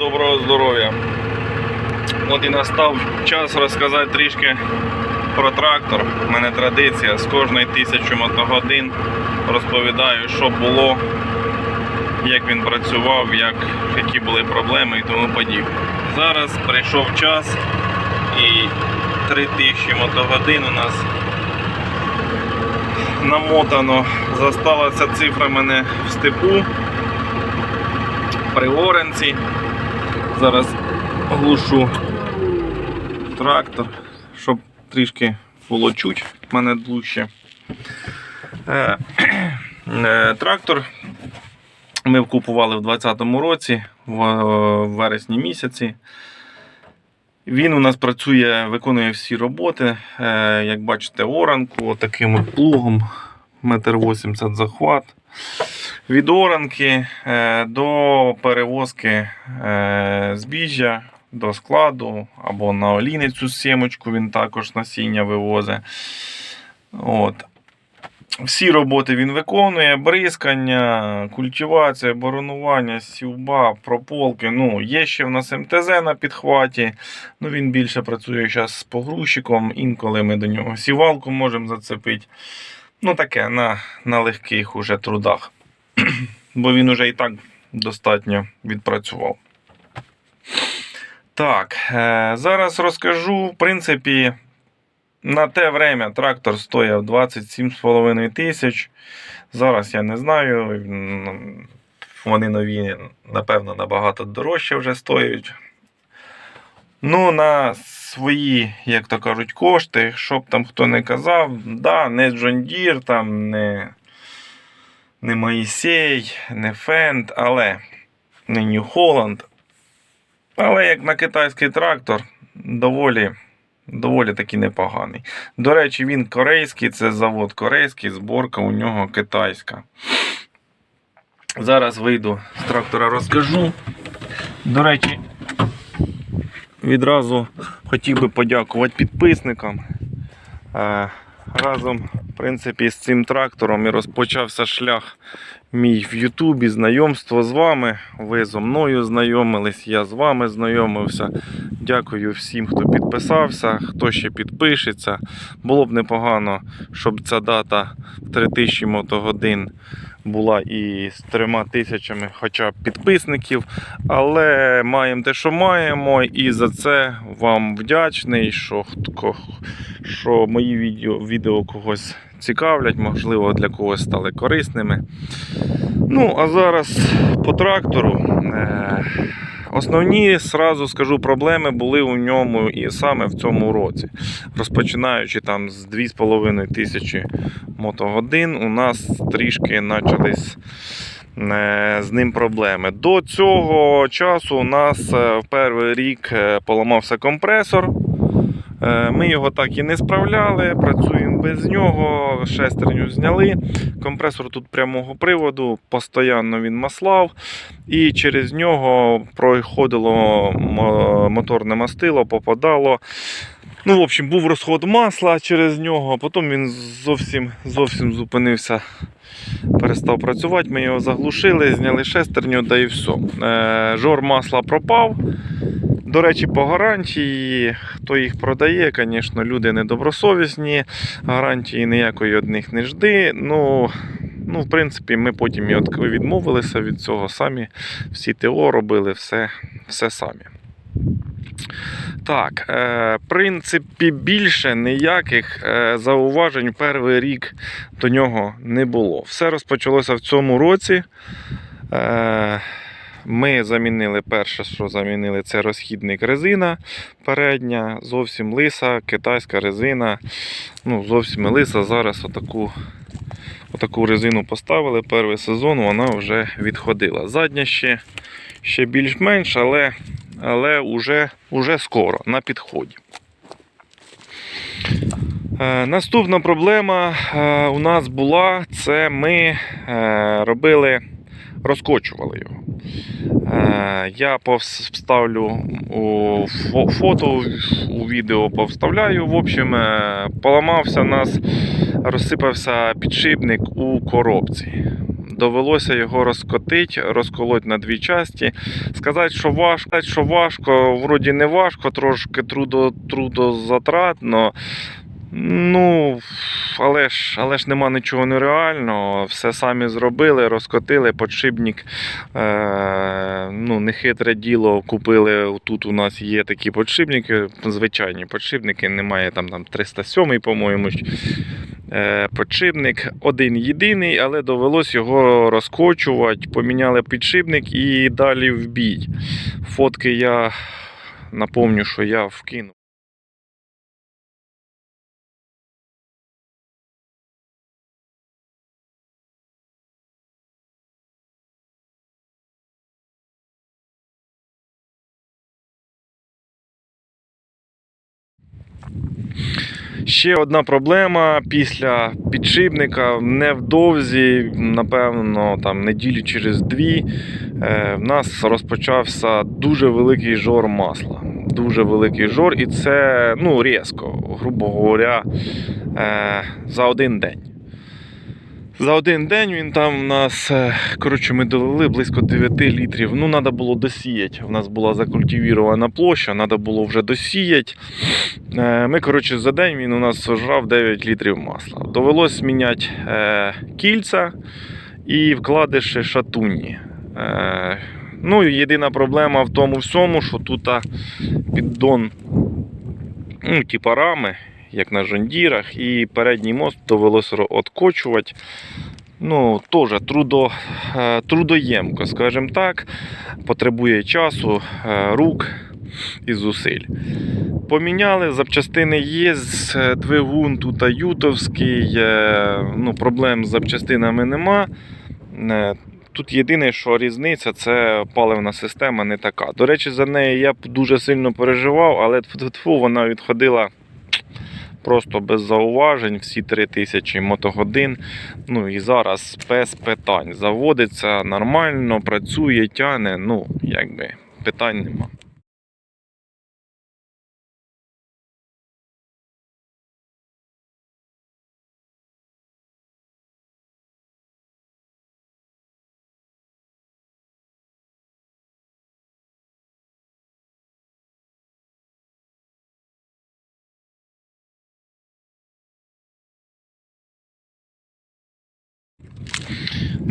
доброго здоров'я. От і настав час розказати трішки про трактор. У мене традиція з кожної тисячі мотогодин розповідаю, що було, як він працював, як, які були проблеми і тому подібне. Зараз прийшов час і 3000 мотогодин у нас намотано. Засталася цифра мене в степу при Оренці. Зараз глушу трактор, щоб трішки було чуть мене дужче. Е, е, Трактор ми купували в 2020 році, в е, вересні місяці. Він у нас працює, виконує всі роботи. Як бачите, оранку, таким плугом, 1,80 м захват. Від оранки е, до перевозки е, збіжжя до складу або на олійницю сімочку він також насіння вивозить. От. Всі роботи він виконує: бризкання, культивація, боронування, сівба, прополки. Ну, є ще в нас МТЗ на підхваті. Ну, Він більше працює зараз з погрузчиком, інколи ми до нього сівалку можемо зацепити. Ну, таке на, на легких уже трудах. Бо він уже і так достатньо відпрацював. Так, е, зараз розкажу, в принципі, на те время трактор стояв 27,5 тисяч. Зараз я не знаю. Вони нові, напевно, набагато дорожче вже стоять. Ну, на свої, як то кажуть, кошти, щоб там хто не казав, да, не John Deere, там, не, не Моїсей, не Фенд, але не New Holland. Але як на китайський трактор, доволі, доволі таки непоганий. До речі, він корейський, це завод корейський, зборка у нього китайська. Зараз вийду з трактора, розкажу. До речі, відразу хотів би подякувати підписникам. Е, Разом, в принципі, з цим трактором і розпочався шлях мій в Ютубі, знайомство з вами. Ви зо мною знайомились, я з вами знайомився. Дякую всім, хто підписався, хто ще підпишеться. Було б непогано, щоб ця дата в 3000 мотогодин була і з трьома тисячами хоча б підписників. Але маємо те, що маємо, і за це вам вдячний, що, що мої відео, відео когось цікавлять, можливо, для когось стали корисними. Ну, а зараз по трактору. Основні, сразу скажу, проблеми були у ньому і саме в цьому році. Розпочинаючи там з 2,5 тисячі мотогодин, у нас трішки почались е, з ним проблеми. До цього часу у нас е, в перший рік е, поламався компресор. Е, Ми його так і не справляли, працюємо без нього, шестерню зняли. Компресор тут прямого приводу, постійно він маслав, і через нього проходило моторне мастило, попадало. Ну, в общем, був розход масла через нього, потім він зовсім, зовсім зупинився, перестав працювати. Ми його заглушили, зняли шестерню, да і все. Е, Жор масла пропав. До речі, по гарантії, хто їх продає, звісно, люди недобросовісні, гарантії ніякої від них не жди. Ну, ну, в принципі, ми потім і відмовилися від цього самі. Всі ТО робили, все, все самі. Так, е, в принципі, більше ніяких е, зауважень перший рік до нього не було. Все розпочалося в цьому році. Ми замінили перше, що замінили, це розхідник резина передня, зовсім лиса, китайська резина. Ну, зовсім лиса. Зараз отаку, отаку резину поставили. Перший сезон вона вже відходила. Задня ще, ще більш-менш, але, але уже, уже скоро на підході. Е, Наступна проблема е, у нас була, це ми е, робили, розкочували його. Е, Я повставлю у фото, у відео повставляю. В общем, е, поламався нас, розсипався підшипник у коробці. довелося його розкотити, розколоть на дві часті. Сказати, що важко, що важко, вроді не важко, трошки трудо, трудозатратно. Ну, але ж, але ж нема нічого нереального. Все самі зробили, розкотили, подшипник. Е, ну, нехитре діло купили. Тут у нас є такі подшипники, звичайні подшипники, немає там, там 307, по-моєму. Е, подшипник один єдиний, але довелось його розкочувати. Поміняли підшипник і далі в бій. Фотки я напомню, що я вкинув. Ще одна проблема після підшипника невдовзі, напевно, там неділі через дві, е, в нас розпочався дуже великий жор масла. Дуже великий жор, і це ну, різко, грубо говоря, е, за один день. За один день він там у нас, е, коротше, ми долили близько 9 літрів. Ну, треба було досіяти. У нас була закультивірована площа, треба було вже досіяти. Е, Ми, коротше, за день він у нас сожрав 9 літрів масла. Довелось міняти е, кільця і вкладиші шатунні. Ну, єдина проблема в тому всьому, що тут піддон, ну, типа рами, як на жондірах, і передній мост довелося откочувати. Ну, теж трудо, е, трудоємко, скажімо так, потребує часу, е, рук і зусиль. Поміняли, запчастини є, е, двигун тут ютовський, ну, проблем з запчастинами нема. Тут єдине, що різниця, це паливна система не така. До речі, за неї я дуже сильно переживав, але вона відходила просто без зауважень, всі 3000 мотогодин. Ну і зараз без питань. Заводиться нормально, працює, тяне. Ну, якби питань нема.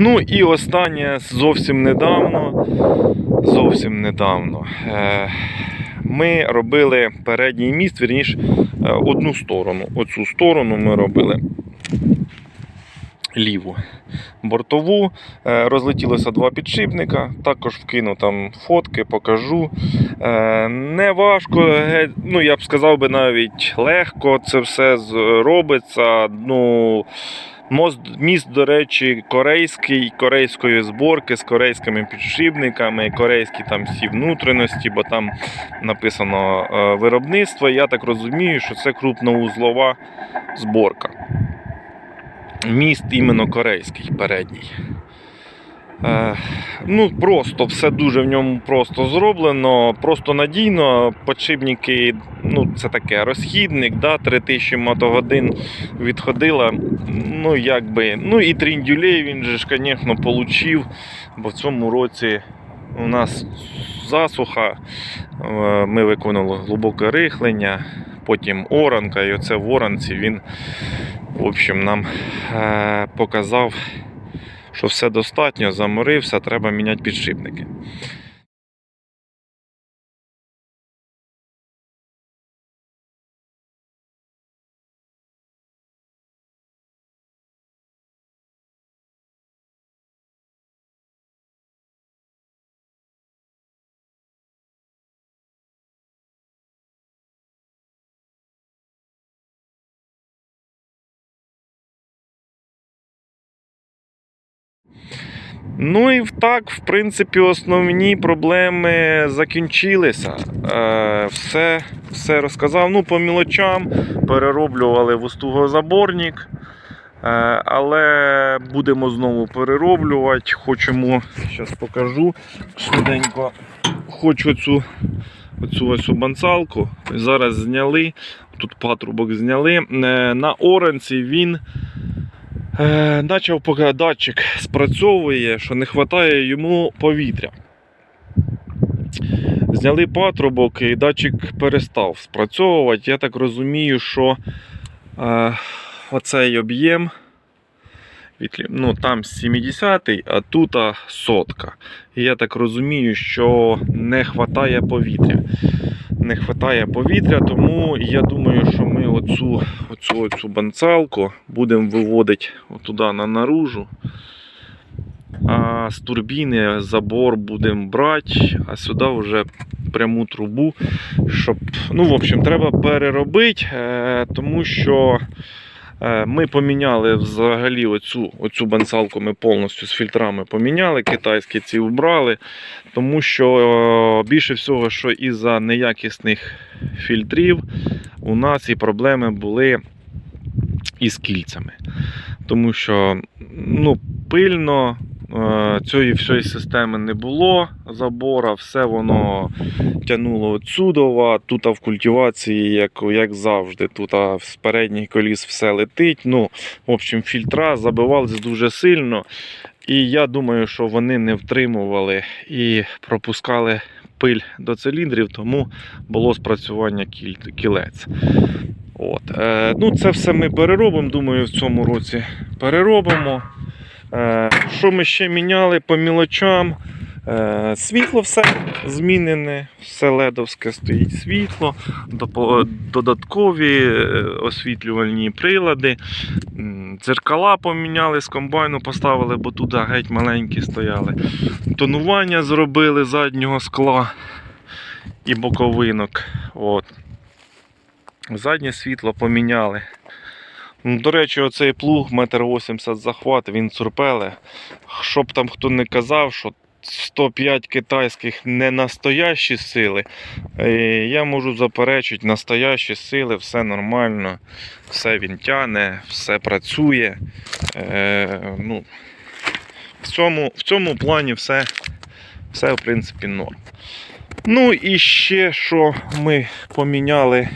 Ну і останнє зовсім недавно. Зовсім недавно. Е, Ми робили передній міст, вірніш, е, одну сторону. Оцю сторону ми робили ліву. Бортову. Е, Розлетілося два підшипника. Також вкину там фотки, покажу. Не важко, ну я б сказав би навіть легко це все з- робиться. Ну, Мост, міст, до речі, корейський, корейської зборки з корейськими підшипниками, корейські там всі внутрішності, бо там написано е, виробництво. Я так розумію, що це крупноузлова зборка. Міст іменно корейський передній. Е, ну, просто все дуже в ньому просто зроблено, просто надійно. Подшипники, ну, це таке розхідник, да, 3000 мотогодин відходила. Ну, якби, ну і тріндюлей він же ж, звісно, получив, бо в цьому році у нас засуха. Е, Ми виконали глибоке рихлення, потім оранка, і оце в оранці він в общем, нам е, показав, що все достатньо, заморився, треба міняти підшипники. Ну і так, в принципі, основні проблеми закінчилися. Е, все, все розказав. Ну, по мілочам перероблювали вустугозаборник. Е, але будемо знову перероблювати. Хочемо, зараз покажу швиденько. Хочу цю, оцю ось банцалку. Зараз зняли. Тут патрубок зняли. Е, на оранці він Е, Почав поки датчик спрацьовує, що не вистачає йому повітря. Зняли патрубок і датчик перестав спрацьовувати. Я так розумію, що е, оцей об'єм ну, там 70-й, а тут сотка. І я так розумію, що не вистачає повітря. Не вистачає повітря, тому я думаю, що ми оцю, оцю, оцю банцалку будемо виводити туди на наружу. А з турбіни забор будемо брати, а сюди вже пряму трубу, щоб. Ну, в общем, треба переробити, е, тому що ми поміняли взагалі оцю, оцю бансалку, ми повністю з фільтрами поміняли, китайські ці вбрали, тому що е, більше всього, що із-за неякісних фільтрів у нас і проблеми були із кільцями. Тому що ну, пильно е, цієї всієї системи не було забора, все воно тягнуло отсюдова. Тут в культивації, як, як завжди, тут з передніх коліс все летить. Ну, в общем, фільтра забивалися дуже сильно. І я думаю, що вони не втримували і пропускали пиль до циліндрів, тому було спрацювання кілець. От. Е, ну, це все ми переробимо, думаю, в цьому році переробимо. Е, що ми ще міняли по мілочам? Е, світло все змінене, все ледовське стоїть світло, додаткові е, освітлювальні прилади. Дзеркала поміняли з комбайну, поставили, бо тут геть маленькі стояли. Тонування зробили заднього скла і боковинок. От. Заднє світло поміняли. До речі, оцей плуг 1,80 м захват, він цурпеле. Щоб там хто не казав, що 105 китайських не настоящі сили. Е, Я можу заперечити, настоящі сили, все нормально, все він тяне, все працює. Е, ну, в, цьому, в цьому плані все, все в принципі норм. Ну і ще що ми поміняли.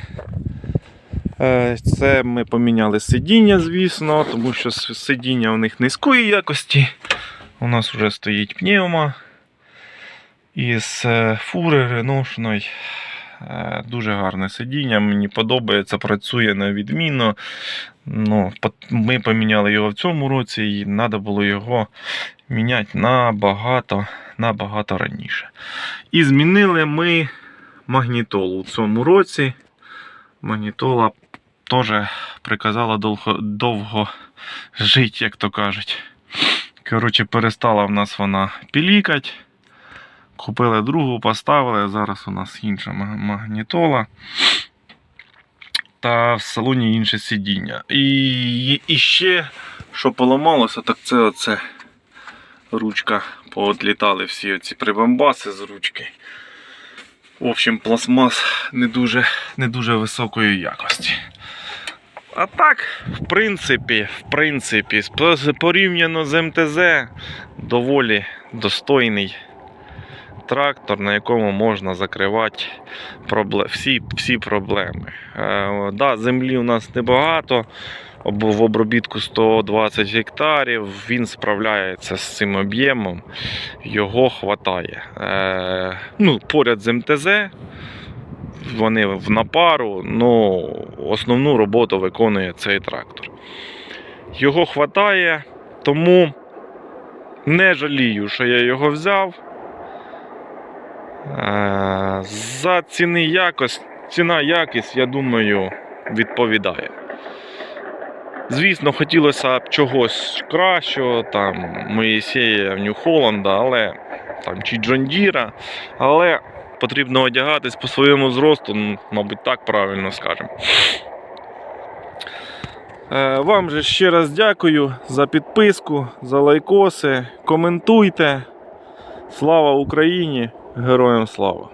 Е, Це ми поміняли сидіння, звісно, тому що сидіння у них низької якості. У нас вже стоїть пневма із е, фури реношної. Е, Дуже гарне сидіння, мені подобається, працює на відмінно. Ну, ми поміняли його в цьому році і треба було його міняти набагато, набагато раніше. І змінили ми магнітолу у цьому році. Магнітола теж приказала довго, довго жити, як то кажуть. Коротше, перестала в нас вона пілікати. Купили другу, поставили. Зараз у нас інша магнітола. Та в салоні інше сидіння. І, і ще, що поламалося, так це оце ручка. Поодлітали всі оці прибамбаси з ручки. В общем, пластмас не дуже, не дуже високої якості. А так, в принципі, в принципі, порівняно з МТЗ, доволі достойний трактор, на якому можна закривати пробле- всі, всі проблеми. Е, да, землі у нас небагато, в обробітку 120 гектарів, він справляється з цим об'ємом, його хватає. Е, ну, поряд з МТЗ. Вони в напару, ну основну роботу виконує цей трактор. Його хватає, тому не жалію, що я його взяв. Е, За ціни якость, ціна якість, я думаю, відповідає. Звісно, хотілося б чогось кращого, там Моїсея Нью-Холланда, але там чи Джондіра, але потрібно одягатись по своєму зросту, ну, мабуть, так правильно скажемо. Е, Вам же ще раз дякую за підписку, за лайкоси. Коментуйте. Слава Україні! Героям слава!